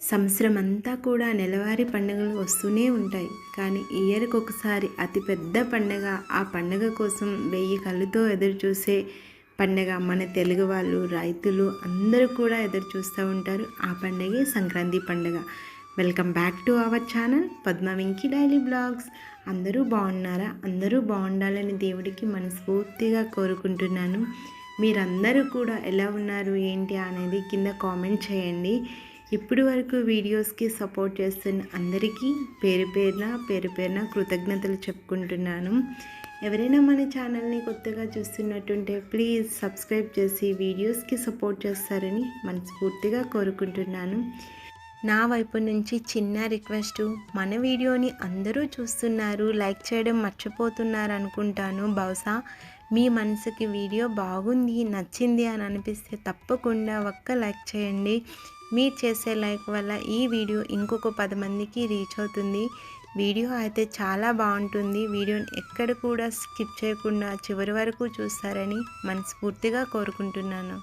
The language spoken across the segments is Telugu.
సంవత్సరం అంతా కూడా నెలవారీ పండుగలు వస్తూనే ఉంటాయి. కానీ ఇయర్కి ఒకసారి అతిపెద్ద పండగ ఆ పండగ కోసం వెయ్యి కళ్ళుతో ఎదురు చూసే పండగ మన తెలుగు వాళ్ళు రైతులు అందరూ కూడా ఎదురు చూస్తూ ఉంటారు. ఆ పండగే సంక్రాంతి పండగ. Welcome back to our channel Padma Venky daily vlogs. అందరూ బాగున్నారా? అందరూ బాగుండాలని దేవుడికి మనస్ఫూర్తిగా కోరుకుంటున్నాను. మీరందరూ కూడా ఎలా ఉన్నారు ఏంటి అనేది కింద కామెంట్ చేయండి. ఇప్పటి వరకు వీడియోస్కి సపోర్ట్ చేస్తున్న అందరికీ పేరు పేరున పేరు పేరున కృతజ్ఞతలు చెప్పుకుంటున్నాను. ఎవరైనా మన ఛానల్ని కొత్తగా చూస్తున్నట్టుంటే ప్లీజ్ సబ్స్క్రైబ్ చేసి వీడియోస్కి సపోర్ట్ చేస్తారని మనస్ఫూర్తిగా కోరుకుంటున్నాను. నా వైపు నుంచి చిన్న రిక్వెస్ట్ మన వీడియోని అందరూ చూస్తున్నారు లైక్ చేయడం మర్చిపోతున్నారు అనుకుంటాను. బహుశా మీ మనసుకి వీడియో బాగుంది నచ్చింది అని అనిపిస్తే తప్పకుండా ఒక్క లైక్ చేయండి. మీరు చేసే లైక్ వల్ల ఈ వీడియో ఇంకొక పది మందికి రీచ్ అవుతుంది. వీడియో అయితే చాలా బాగుంటుంది. వీడియోని ఎక్కడ కూడా స్కిప్ చేయకుండా చివరి వరకు చూస్తారని మనస్ఫూర్తిగా కోరుకుంటున్నాను.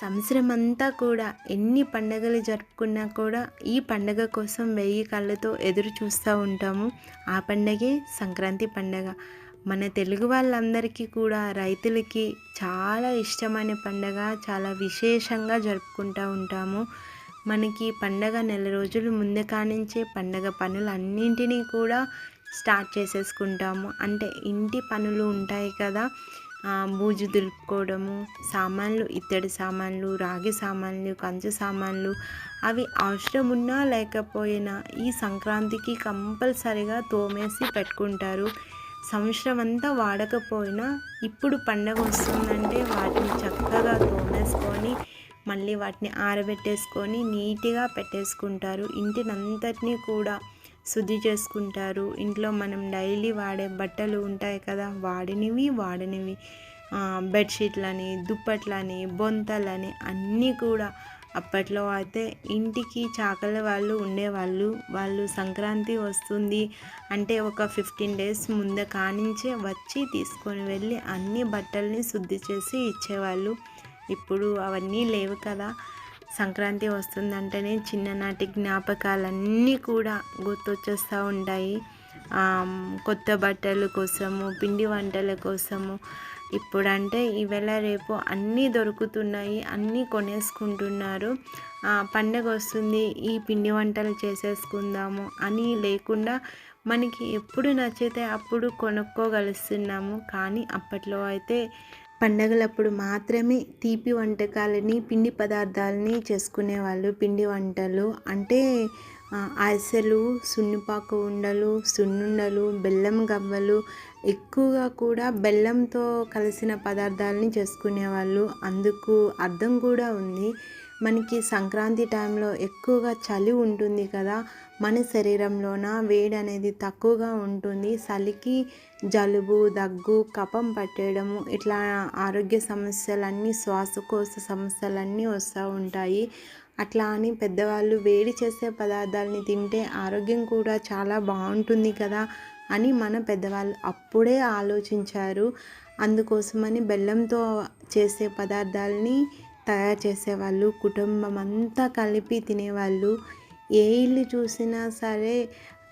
సంవత్సరం అంతా కూడా ఎన్ని పండగలు జరుపుకున్నా కూడా ఈ పండగ కోసం వెయ్యి కళ్ళతో ఎదురు చూస్తూ ఉంటాము. ఆ పండగే సంక్రాంతి పండగ. మన తెలుగు వాళ్ళందరికీ కూడా రైతులకి చాలా ఇష్టమైన పండగ చాలా విశేషంగా జరుపుకుంటూ ఉంటాము. మనకి పండగ నెల రోజులు ముందే కానించే పండగ పనులన్నింటినీ కూడా స్టార్ట్ చేసేసుకుంటాము. అంటే ఇంటి పనులు ఉంటాయి కదా బూజు దులుపుకోవడము సామాన్లు ఇత్తడి సామాన్లు రాగి సామాన్లు కంచు సామాన్లు అవి అవసరం ఉన్నా లేకపోయినా ఈ సంక్రాంతికి కంపల్సరిగా తోమేసి పెట్టుకుంటారు. సంవత్సరం అంతా వాడకపోయినా ఇప్పుడు పండగ వస్తుందంటే వాటిని చక్కగా తోమేసుకొని మళ్ళీ వాటిని ఆరబెట్టేసుకొని నీట్గా పెట్టేసుకుంటారు. ఇంటినంతటినీ కూడా శుద్ధి చేసుకుంటారు. ఇంట్లో మనం డైలీ వాడే బట్టలు ఉంటాయి కదా వాడినవి వాడనివి. బెడ్షీట్లని దుప్పట్లని బొంతలని అన్నీ కూడా అప్పట్లో అయితే ఇంటికి చాకల వాళ్ళు ఉండేవాళ్ళు. వాళ్ళు సంక్రాంతి వస్తుంది అంటే ఒక ఫిఫ్టీన్ డేస్ ముందే కానించే వచ్చి తీసుకొని వెళ్ళి అన్ని బట్టల్ని శుద్ధి చేసి ఇచ్చేవాళ్ళు. ఇప్పుడు అవన్నీ లేవు కదా. సంక్రాంతి వస్తుందంటేనే చిన్ననాటి జ్ఞాపకాలన్నీ కూడా గుర్తొచ్చేస్తూ ఉంటాయి. కొత్త బట్టల కోసము పిండి వంటల కోసము. ఇప్పుడంటే ఈవేళ రేపు అన్నీ దొరుకుతున్నాయి అన్నీ కొనేసుకుంటున్నారు. పండగ వస్తుంది ఈ పిండి వంటలు చేసేసుకుందాము అని లేకుండా మనకి ఎప్పుడు నచ్చితే అప్పుడు కొనుక్కోగలుస్తున్నాము. కానీ అప్పట్లో అయితే పండగలప్పుడు మాత్రమే తీపి వంటకాలని పిండి పదార్థాలని చేసుకునేవాళ్ళు. పిండి వంటలు అంటే అరిసెలు సున్నిపాకు ఉండలు సున్నుండలు బెల్లం గవ్వలు ఎక్కువగా కూడా బెల్లంతో కలిసిన పదార్థాలని చేసుకునేవాళ్ళు. అందుకు అర్థం కూడా ఉంది. మనకి సంక్రాంతి టైంలో ఎక్కువగా చలి ఉంటుంది కదా మన శరీరంలోన? వేడి అనేది తక్కువగా ఉంటుంది. చలికి జలుబు దగ్గు కపం పట్టేయడము ఇట్లా ఆరోగ్య సమస్యలన్నీ శ్వాసకోశ సమస్యలన్నీ వస్తూ ఉంటాయి. అట్లా అని పెద్దవాళ్ళు వేడి చేసే పదార్థాలని తింటే ఆరోగ్యం కూడా చాలా బాగుంటుంది కదా అని మన పెద్దవాళ్ళు అప్పుడే ఆలోచించారు. అందుకోసమని బెల్లంతో చేసే పదార్థాలని తయారు చేసేవాళ్ళు కుటుంబం అంతా కలిపి తినేవాళ్ళు. ఏ ఇల్లు చూసినా సరే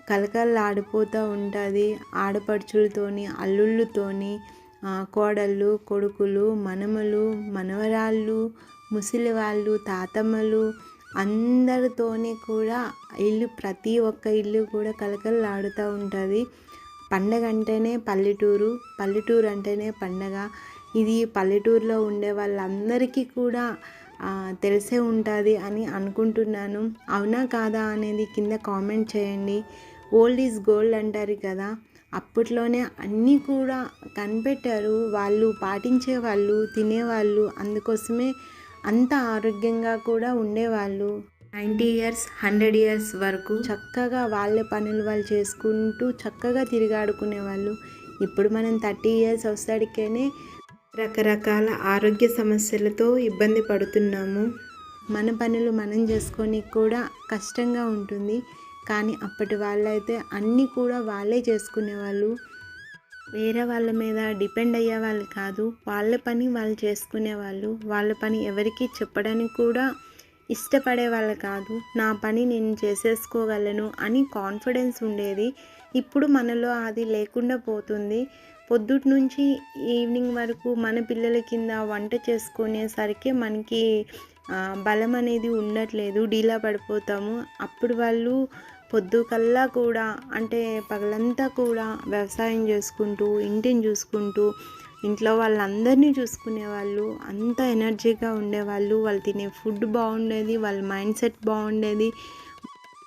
కలకల్లాడిపోతూ ఉంటుంది. ఆడపడుచులతోని అల్లుళ్ళతోని కోడళ్ళు కొడుకులు మనమలు మనవరాళ్ళు ముసలి వాళ్ళు తాతమ్మలు అందరితోని కూడా ఇల్లు ప్రతి ఒక్క ఇల్లు కూడా కలకల్లాడుతూ ఉంటుంది. పండగ అంటేనే పల్లెటూరు పల్లెటూరు అంటేనే పండగ. ఇది పల్లెటూరులో ఉండే వాళ్ళందరికీ కూడా తెలిసే ఉంటుంది అని అనుకుంటున్నాను. అవునా కాదా అనేది కింద కామెంట్ చేయండి. ఓల్డ్ ఈజ్ గోల్డ్ అంటారు కదా అప్పట్లోనే అన్నీ కూడా కనిపెట్టారు. వాళ్ళు పాటించే వాళ్ళు తినేవాళ్ళు అందుకోసమే అంత ఆరోగ్యంగా కూడా ఉండేవాళ్ళు. నైంటీ ఇయర్స్ హండ్రెడ్ ఇయర్స్ వరకు చక్కగా వాళ్ళ పనులు వాళ్ళు చేసుకుంటూ చక్కగా తిరిగాడుకునే వాళ్ళు ఇప్పుడు మనం థర్టీ ఇయర్స్ వస్తాడికేనే రకరకాల ఆరోగ్య సమస్యలతో ఇబ్బంది పడుతున్నాము. మన పనులు మనం చేసుకొని కూడా కష్టంగా ఉంటుంది. కానీ అప్పటి వాళ్ళైతే అన్నీ కూడా వాళ్ళే చేసుకునేవాళ్ళు. వేరే వాళ్ళ మీద డిపెండ్ అయ్యే వాళ్ళు కాదు. వాళ్ళ పని వాళ్ళు చేసుకునేవాళ్ళు. వాళ్ళ పని ఎవరికి చెప్పడానికి కూడా ఇష్టపడే వాళ్ళు కాదు. నా పని నేను చేసేసుకోగలను అని కాన్ఫిడెన్స్ ఉండేది. ఇప్పుడు మనలో అది లేకుండా పోతుంది. పొద్దుటి నుంచి ఈవినింగ్ వరకు మన పిల్లల కింద వంట చేసుకునేసరికి మనకి బలం అనేది ఉండట్లేదు. డీలా పడిపోతాము. అప్పుడు వాళ్ళు పొద్దుకల్లా కూడా అంటే పగలంతా కూడా వ్యవసాయం చేసుకుంటూ ఇంటిని చూసుకుంటూ ఇంట్లో వాళ్ళందరినీ చూసుకునేవాళ్ళు. అంత ఎనర్జీగా ఉండేవాళ్ళు. వాళ్ళు తినే ఫుడ్ బాగుండేది. వాళ్ళ మైండ్ సెట్ బాగుండేది.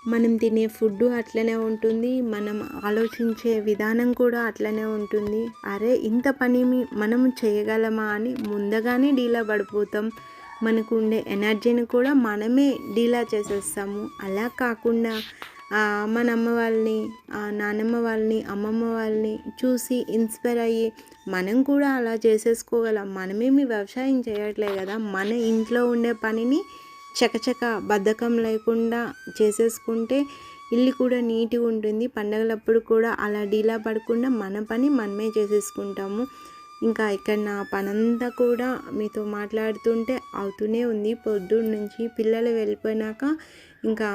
మనం తినే ఫుడ్ అట్లనే ఉంటుంది మనం ఆలోచించే విధానం కూడా అట్లనే ఉంటుంది. అరే ఇంత పని మనం చేయగలమా అని ముందుగానే డీలా పడిపోతాం. మనకు ఉండే ఎనర్జీని కూడా మనమే డీలా చేసేస్తాము. అలా కాకుండా మన అమ్మ వాళ్ళని నానమ్మ వాళ్ళని అమ్మమ్మ వాళ్ళని చూసి ఇన్స్పైర్ అయ్యి మనం కూడా అలా చేసేసుకోగలం. మనమేమి వ్యవసాయం చేయట్లే కదా. మన ఇంట్లో ఉండే పనిని చకచక బద్ధకం లేకుండా చేసేసుకుంటే ఇల్లు కూడా నీట్గా ఉంటుంది. పండగలప్పుడు కూడా అలా డీలా పడకుండా మన పని మనమే చేసేసుకుంటాము. ఇంకా ఇక్కడ నా పనంతా కూడా మీతో మాట్లాడుతుంటే అవుతూనే ఉంది. పొద్దున్న నుంచి పిల్లలు వెళ్ళిపోయినాక ఇంకా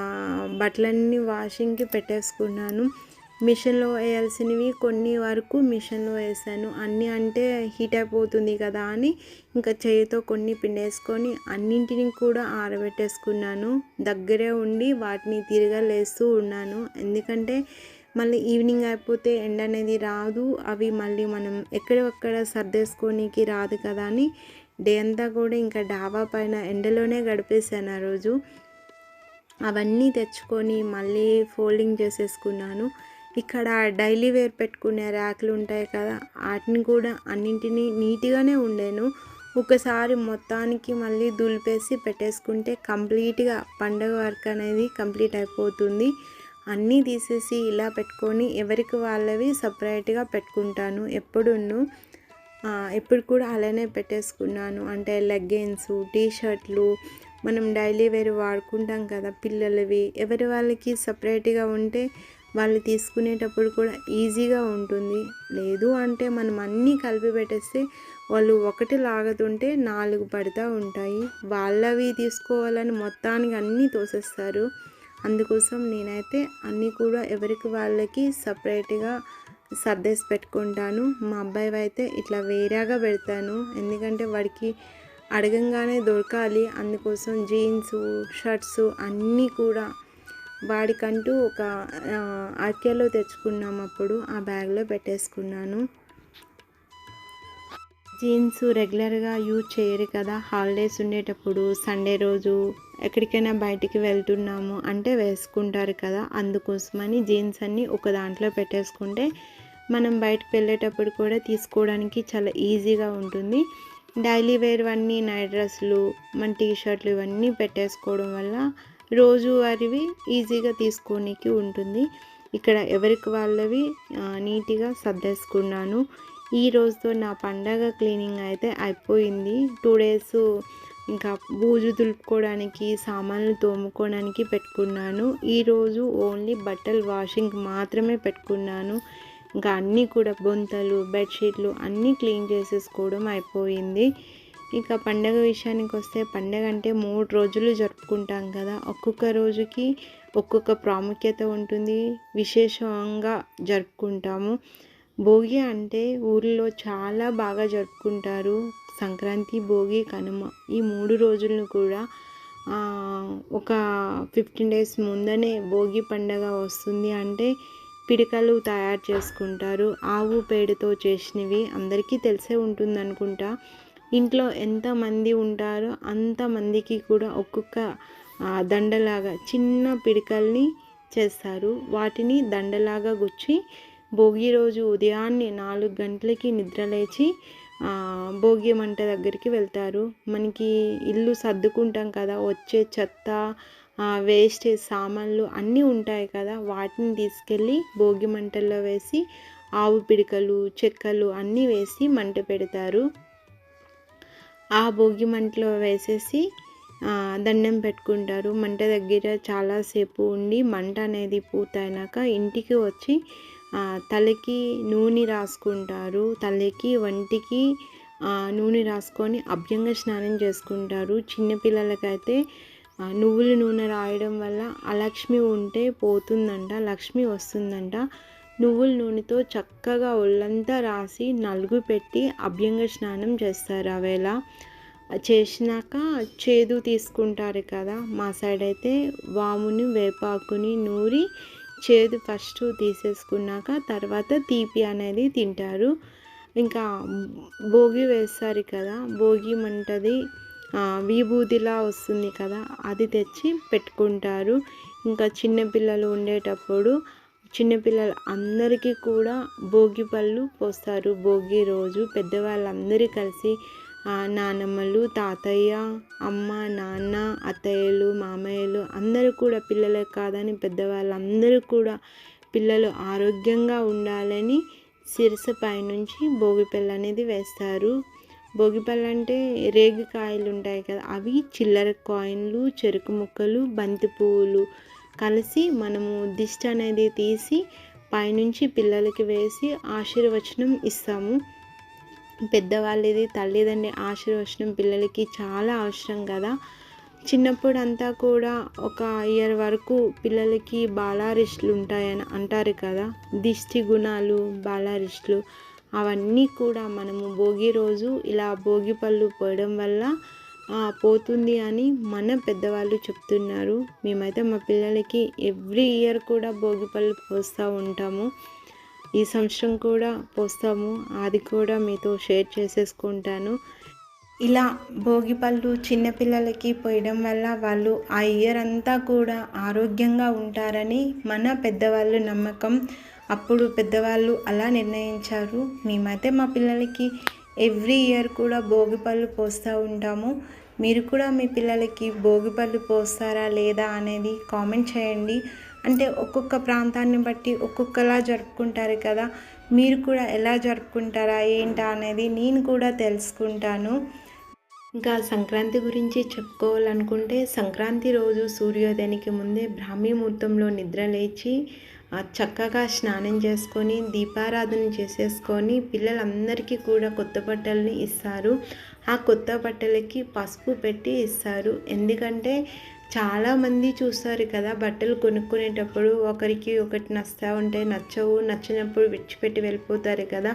బట్టలన్నీ వాషింగ్కి పెట్టేసుకున్నాను. మిషన్లో వేయాల్సినవి కొన్ని వరకు మిషన్లో వేసాను. అన్నీ అంటే హీట్ అయిపోతుంది కదా అని ఇంకా చేయితో కొన్ని పిండేసుకొని అన్నింటిని కూడా ఆరబెట్టేసుకున్నాను. దగ్గరే ఉండి వాటిని తిరగలేస్తూ ఉన్నాను. ఎందుకంటే మళ్ళీ ఈవినింగ్ అయిపోతే ఎండ అనేది రాదు. అవి మళ్ళీ మనం ఎక్కడొక్కడ సర్దేసుకోనికి రాదు కదా అని డే అంతా కూడా ఇంకా డాబా పైన ఎండలోనే గడిపేశాను ఆ రోజు. అవన్నీ తెచ్చుకొని మళ్ళీ ఫోల్డింగ్ చేసేసుకున్నాను. ఇక్కడ డైలీ వేర్ పెట్టుకునే ర్యాక్లు ఉంటాయి కదా వాటిని కూడా అన్నింటినీ నీట్గానే ఉండేను. ఒకసారి మొత్తానికి మళ్ళీ దులిపేసి పెట్టేసుకుంటే కంప్లీట్గా పండగ వర్క్ అనేది కంప్లీట్ అయిపోతుంది. అన్నీ తీసేసి ఇలా పెట్టుకొని ఎవరికి వాళ్ళవి సపరేట్గా పెట్టుకుంటాను. ఎప్పుడున్ను ఎప్పుడు కూడా అలానే పెట్టేసుకున్నాను. అంటే లెగ్గిన్స్ టీ షర్ట్లు మనం డైలీ వేరు వాడుకుంటాం కదా పిల్లలవి. ఎవరి వాళ్ళకి సపరేట్గా ఉంటే వాళ్ళు తీసుకునేటప్పుడు కూడా ఈజీగా ఉంటుంది. లేదు అంటే మనం అన్నీ కలిపి పెట్టేస్తే వాళ్ళు ఒకటి లాగుతుంటే నాలుగు పడుతూ ఉంటాయి. వాళ్ళవి తీసుకోవాలని మొత్తానికి అన్నీ తోసేస్తారు. అందుకోసం నేనైతే అన్నీ కూడా ఎవరికి వాళ్ళకి సపరేట్గా సర్దేసి పెట్టుకుంటాను. మా అబ్బాయి అయితే ఇట్లా వేరేగా పెడతాను. ఎందుకంటే వాడికి అడగంగానే దొరకాలి. అందుకోసం జీన్స్ షర్ట్స్ అన్నీ కూడా వాడికంటూ ఒక ఆర్కేలో తెచ్చుకున్నాం అప్పుడు ఆ బ్యాగ్లో పెట్టేసుకున్నాను. జీన్స్ రెగ్యులర్గా యూజ్ చేయరు కదా హాలిడేస్ ఉండేటప్పుడు సండే రోజు ఎక్కడికైనా బయటికి వెళ్తున్నాము అంటే వేసుకుంటారు కదా అందుకోసమని జీన్స్ అన్నీ ఒక దాంట్లో పెట్టేసుకుంటే మనం బయటకు వెళ్ళేటప్పుడు కూడా తీసుకోవడానికి చాలా ఈజీగా ఉంటుంది. డైలీ వేర్ అన్నీ నైట్ డ్రెస్సులు మన టీ షర్ట్లు ఇవన్నీ పెట్టేసుకోవడం వల్ల రోజువారివి ఈజీగా తీసుకోనికి ఉంటుంది. ఇక్కడ ఎవరికి వాళ్ళవి నీట్గా సర్దేసుకున్నాను. ఈ రోజుతో నా పండగ క్లీనింగ్ అయితే అయిపోయింది. టూ డేస్ ఇంకా బూజు దులుపుకోవడానికి సామాన్లు తోముకోవడానికి పెట్టుకున్నాను. ఈరోజు ఓన్లీ బట్టలు వాషింగ్ మాత్రమే పెట్టుకున్నాను. ఇంకా అన్నీ కూడా బొంతలు బెడ్షీట్లు అన్నీ క్లీన్ చేసేసుకోవడం అయిపోయింది. ఇంకా పండగ విషయానికి వస్తే పండగ అంటే మూడు రోజులు జరుపుకుంటాం కదా. ఒక్కొక్క రోజుకి ఒక్కొక్క ప్రాముఖ్యత ఉంటుంది. విశేషంగా జరుపుకుంటాము. భోగి అంటే ఊరిలో చాలా బాగా జరుపుకుంటారు. సంక్రాంతి భోగి కనుమ ఈ మూడు రోజులను కూడా ఒక ఫిఫ్టీన్ డేస్ ముందనే భోగి పండగ వస్తుంది అంటే పిడికలు తయారు చేసుకుంటారు. ఆవు పేడతో చేసినవి అందరికీ తెలిసే ఉంటుంది అనుకుంటా ఇంట్లో ఎంతమంది ఉంటారో అంతమందికి కూడా ఒక్కొక్క దండలాగా చిన్న పిడికల్ని చేస్తారు. వాటిని దండలాగా గుచ్చి భోగి రోజు ఉదయాన్నే నాలుగు గంటలకి నిద్రలేచి భోగి మంట దగ్గరికి వెళ్తారు. మనకి ఇల్లు సర్దుకుంటాం కదా వచ్చే చెత్త వేస్టేజ్ సామాన్లు అన్నీ ఉంటాయి కదా వాటిని తీసుకెళ్ళి భోగి మంటల్లో వేసి ఆవు పిడికలు చెక్కలు అన్నీ వేసి మంట పెడతారు. ఆ భోగి మంటలో వేసేసి దండం పెట్టుకుంటారు. మంట దగ్గర చాలాసేపు ఉండి మంట అనేది పూర్తయినాక ఇంటికి వచ్చి తలకి నూనె రాసుకుంటారు. తలకి వంటికి నూనె రాసుకొని అభ్యంగా స్నానం చేసుకుంటారు. చిన్నపిల్లలకైతే నువ్వుల నూనె రాయడం వల్ల అలక్ష్మి ఉంటే పోతుందంట లక్ష్మి వస్తుందంట. నువ్వుల నూనెతో చక్కగా ఒళ్ళంతా రాసి నలుగు పెట్టి అభ్యంగ స్నానం చేస్తారు ఆవేళ. చేసినాక చేదు తీసుకుంటారు కదా మా సైడ్ అయితే వాముని వేపాకుని నూరి చేదు ఫస్ట్ తీసేసుకున్నాక తర్వాత తీపి అనేది తింటారు. ఇంకా భోగి వేస్తారు కదా భోగి మంటది విభూతిలా వస్తుంది కదా అది తెచ్చి పెట్టుకుంటారు. ఇంకా చిన్నపిల్లలు ఉండేటప్పుడు చిన్నపిల్లలు అందరికీ కూడా భోగి పళ్ళు పోస్తారు. భోగి రోజు పెద్దవాళ్ళందరూ కలిసి నానమ్మలు తాతయ్య అమ్మ నాన్న అత్తయ్యలు మామయ్యలు అందరూ కూడా పిల్లలే కాదని పెద్దవాళ్ళందరూ కూడా పిల్లలు ఆరోగ్యంగా ఉండాలని శిరస పైనుంచి భోగిపళ్ళు అనేది వేస్తారు. భోగిపళ్ళు అంటే రేగి కాయలు ఉంటాయి కదా అవి చిల్లర కాయిన్లు చెరుకు ముక్కలు బంతి పువ్వులు కలిసి మనము దిష్టి అనేది తీసి పైనుంచి పిల్లలకి వేసి ఆశీర్వచనం ఇస్తాము. పెద్దవాళ్ళది తల్లిదండ్రి ఆశీర్వచనం పిల్లలకి చాలా అవసరం కదా. చిన్నప్పుడు అంతా కూడా ఒక ఇయర్ వరకు పిల్లలకి బాలారిస్టులు ఉంటాయని అంటారు కదా. దిష్టి గుణాలు బాలారిస్టులు అవన్నీ కూడా మనము భోగి రోజు ఇలా భోగి పళ్ళు పోయడం వల్ల పోతుంది అని మన పెద్దవాళ్ళు చెప్తున్నారు. మేమైతే మా పిల్లలకి ఎవ్రీ ఇయర్ కూడా భోగి పళ్ళు పోస్తూ ఉంటాము. ఈ సంవత్సరం కూడా పోస్తాము. అది కూడా మీతో షేర్ చేసేసుకుంటాను. ఇలా భోగి పళ్ళు చిన్నపిల్లలకి పోయడం వల్ల వాళ్ళు ఆ ఇయర్ అంతా కూడా ఆరోగ్యంగా ఉంటారని మన పెద్దవాళ్ళు నమ్మకం. అప్పుడు పెద్దవాళ్ళు అలా నిర్ణయించారు. మేమైతే మా పిల్లలకి ఎవ్రీ ఇయర్ కూడా భోగి పళ్ళు పోస్తూ ఉంటాము. మీరు కూడా మీ పిల్లలకి భోగి పళ్ళు పోస్తారా లేదా అనేది కామెంట్ చేయండి. అంటే ఒక్కొక్క ప్రాంతాన్ని బట్టి ఒక్కొక్కలా జరుపుకుంటారు కదా. మీరు కూడా ఎలా జరుపుకుంటారా ఏంటా అనేది నేను కూడా తెలుసుకుంటాను. ఇంకా సంక్రాంతి గురించి చెప్పుకోవాలనుకుంటే సంక్రాంతి రోజు సూర్యోదయానికి ముందే బ్రాహ్మీ ముహూర్తంలో నిద్ర లేచి చక్కగా స్నానం చేసుకొని దీపారాధన చేసేసుకొని పిల్లలందరికీ కూడా కొత్త బట్టల్ని ఇస్తారు. ఆ కొత్త బట్టలకి పసుపు పెట్టి ఇస్తారు. ఎందుకంటే చాలామంది చూస్తారు కదా బట్టలు కొనుక్కునేటప్పుడు ఒకరికి ఒకటి నచ్చుతూ ఉంటాయి నచ్చవు నచ్చినప్పుడు విడిచిపెట్టి వెళ్ళిపోతారు కదా.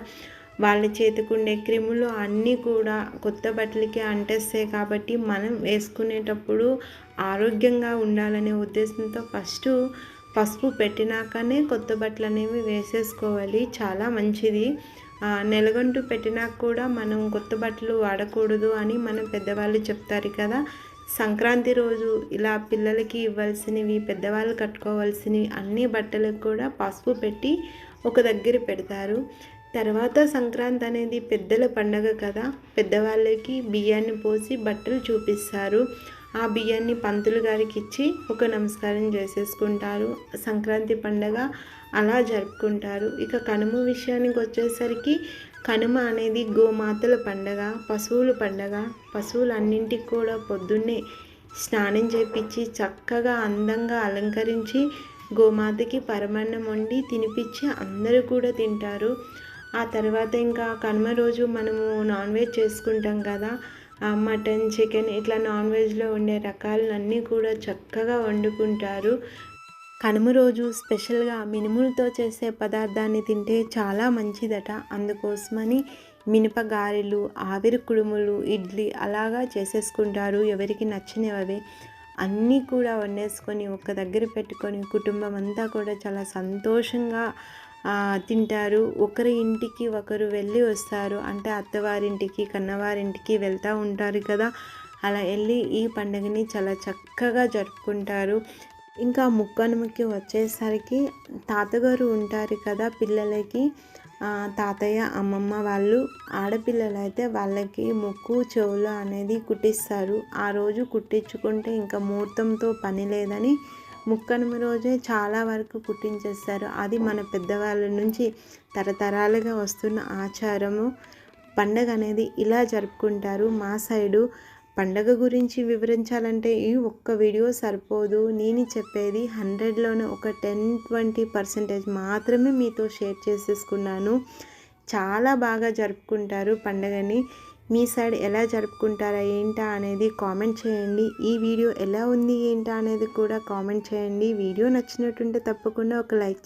వాళ్ళ చేతికి ఉండే క్రిములు అన్నీ కూడా కొత్త బట్టలకి అంటేస్తాయి కాబట్టి మనం వేసుకునేటప్పుడు ఆరోగ్యంగా ఉండాలనే ఉద్దేశంతో ఫస్ట్ పసుపు పెట్టినాకనే కొత్త బట్టలు అనేవి వేసేసుకోవాలి. చాలా మంచిది. నెలగొంటు పెట్టినా పెట్టినాక కూడా మనం కొత్త బట్టలు వాడకూడదు అని మన పెద్దవాళ్ళు చెప్తారు కదా. సంక్రాంతి రోజు ఇలా పిల్లలకి ఇవ్వాల్సినవి పెద్దవాళ్ళు కట్టుకోవాల్సినవి అన్ని బట్టలకు కూడా పసుపు పెట్టి ఒక దగ్గర పెడతారు. తర్వాత సంక్రాంతి అనేది పెద్దల పండగ కదా. పెద్దవాళ్ళకి బియ్యాన్ని పోసి బట్టలు చూపిస్తారు. ఆ బియ్యాన్ని పంతులు గారికి ఇచ్చి ఒక నమస్కారం చేసేసుకుంటారు. సంక్రాంతి పండగ అలా జరుపుకుంటారు. ఇక కనుమ విషయానికి వచ్చేసరికి కనుమ అనేది గోమాతల పండగ పశువుల పండగ. పశువులన్నింటికి కూడా పొద్దున్నే స్నానం చేపించి చక్కగా అందంగా అలంకరించి గోమాతకి పరమాన్నం వండి తినిపించి అందరూ కూడా తింటారు. ఆ తర్వాత ఇంకా కనుమ రోజు మనము నాన్ వెజ్ చేసుకుంటాం కదా. మటన్ చికెన్ ఇట్లా నాన్ వెజ్లో ఉండే రకాలన్నీ కూడా చక్కగా వండుకుంటారు. కనుమ రోజు స్పెషల్గా మినుములతో చేసే పదార్థాన్ని తింటే చాలా మంచిదట. అందుకోసమని మినప గారెలు ఆవిరి కుడుములు ఇడ్లీ అలాగా చేసేసుకుంటారు. ఎవరికి నచ్చినవి అన్నీ కూడా వండేసుకొని ఒక దగ్గర పెట్టుకొని కుటుంబం అంతా కూడా చాలా సంతోషంగా తింటారు. ఒకరి ఇంటికి ఒకరు వెళ్ళి వస్తారు. అంటే అత్తవారింటికి కన్నవారింటికి వెళ్తూ ఉంటారు కదా. అలా వెళ్ళి ఈ పండుగని చాలా చక్కగా జరుపుకుంటారు. ఇంకా ముక్కనుమకి వచ్చేసరికి తాతగారు ఉంటారు కదా పిల్లలకి. తాతయ్య అమ్మమ్మ వాళ్ళు ఆడపిల్లలు అయితే వాళ్ళకి ముక్కు చెవులు అనేది కుట్టిస్తారు. ఆ రోజు కుట్టించుకుంటే ఇంకా ముహూర్తంతో పని లేదని ముక్కనుమ రోజే చాలా వరకు కుట్టించేస్తారు అది మన పెద్దవాళ్ళ నుంచి తరతరాలుగా వస్తున్న ఆచారము. పండగ అనేది ఇలా జరుపుకుంటారు. మా సైడు పండగ గురించి వివరించాలంటే ఈ ఒక్క వీడియో సరిపోదు. నేను చెప్పేది హండ్రెడ్లోనే ఒక టెన్ ట్వంటీ పర్సెంటేజ్ మాత్రమే మీతో షేర్ చేసేసుకున్నాను. చాలా బాగా జరుపుకుంటారు పండగని. మీ సైడ్ ఎలా జరుపుకుంటారా ఏంటా అనేది కామెంట్ చేయండి. ఈ వీడియో ఎలా ఉంది ఏంటా అనేది కూడా కామెంట్ చేయండి. వీడియో నచ్చినట్టుంటే తప్పకుండా ఒక లైక్